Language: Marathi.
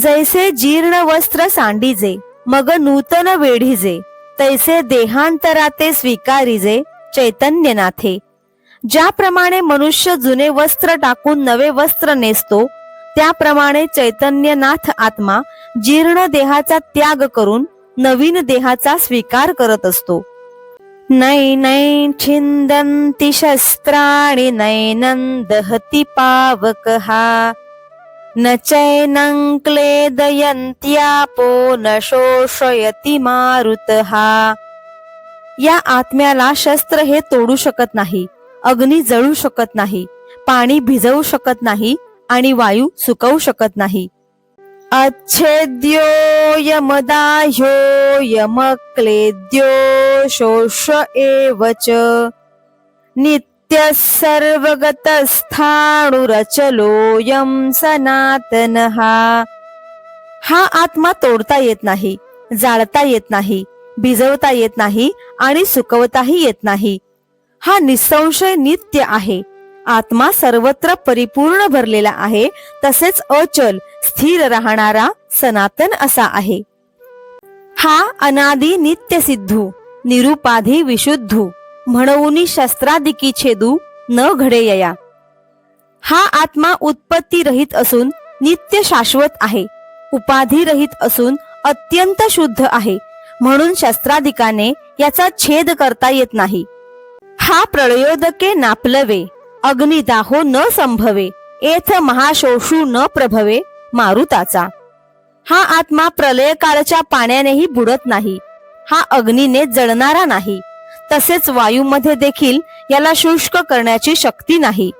जैसे जीर्ण वस्त्र सांडीजे मग नूतन वेढीजे तैसे देहांतराते स्वीकारिजे चैतन्यनाथे. ज्याप्रमाणे मनुष्य जुने वस्त्र टाकून नवे वस्त्र नेसतो त्याप्रमाणे चैतन्यनाथ आत्मा जीर्ण देहाचा त्याग करून नवीन देहाचा स्वीकार करत असतो. नै छिंदन्ति शस्त्राणि नैनं दहति पावकः। न चैनं क्लेदयन्त्यापो न शोषयति मारुतः। या आत्म्याला शस्त्र हे तोडू शकत नाही अग्नी जळू शकत नाही पाणी भिजवू शकत नाही आणि वायू सुकवू शकत नाही. अच्छेद्यो यमदाह्यो यमक्लेद्यो शोष एव च। नित्य सर्वगतस्थाणुरचलोयम सनातनः हा आत्मा तोडता येत नाही जाळता येत नाही भिजवता येत नाही आणि सुकवताही येत नाही. हा निसंशय नित्य आहे. आत्मा सर्वत्र परिपूर्ण भरलेला आहे तसेच अचल स्थिर राहणारा सनातन असा आहे. हा अनादि नित्य सिद्धू निरुपाधी विशुद्धू. म्हणून शस्त्रादिकी छेदू न घडेयया हा आत्मा उत्पत्ती रहित असून नित्य शाश्वत आहे. उपाधी रहित असून अत्यंत शुद्ध आहे. म्हणून शस्त्राधिकाने याचा छेद करता येत नाही. हा प्रळयोदके नापलवे अग्निदाहो न संभवे एथ महाशोषू न प्रभवे मारुताचा. हा आत्मा प्रलयकाळच्या पाण्यानेही बुडत नाही. हा अग्नीने जळणारा नाही. तसेच वायूमध्ये देखील याला शुष्क करण्याची शक्ती नाही.